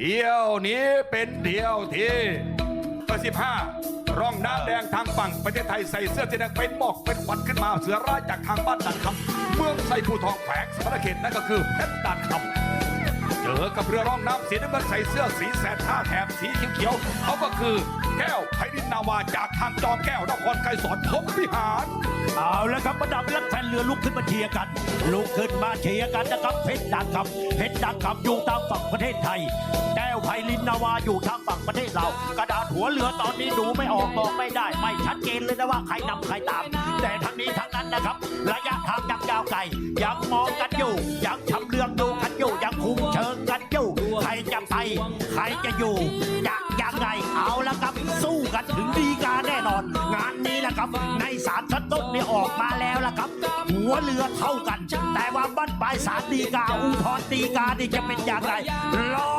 เที่ยวนี้เป็นเที่ยวที่เบอร์สิบห้าร่องน้ำแดงทางฝั่งประเทศไทยใส่เสื้อสีแดงเป็นหมอกเป็นควันขึ้นมาเสือร้ายจากทางบ้านดันคำเมืองไซภูทองแขวงสมรเขตนั่นก็คือเพชรดันคำ กับเรือร่องน้ำสีน้ำเงินใส่เสื้อสีแสดท่าแถบสีเขียวๆเขาก็คือแก้วไพรินนาวาจากทางจอมแก้วนครไกรสอนพบพิหาร เอาแล้วครับบรรดารักแฟนเรือลุกขึ้นมาเชียร์กัน ลุกขึ้นมาเชียร์กันนะครับเพชรดังคำเพชรดังคำอยู่ทางฝั่งประเทศไทย แก้วไพลินนาวาอยู่ทางฝั่งประเทศเรา กระดาษหัวเรือตอนนี้ดูไม่ออกมองไม่ได้ ไม่ชัดเจนเลยนะว่าใครนำใครตาม แต่ทั้งนี้ทั้งนั้นนะครับ ระยะทางยังยาวไกลยังมองกันอยู่ ชิงกันอยู่ ใครจะไป ใครจะอยู่ จะยังไงเอาละครับ สู้กันถึงดีกาแน่นอน งานนี้แหละครับ ในสารชั้นต้นนี่ออกมาแล้วละครับ หัวเรือเท่ากัน แต่ว่าบ้านปลายสารดีกาอุทธรณ์ดีกานี่จะเป็นอย่างไรรอ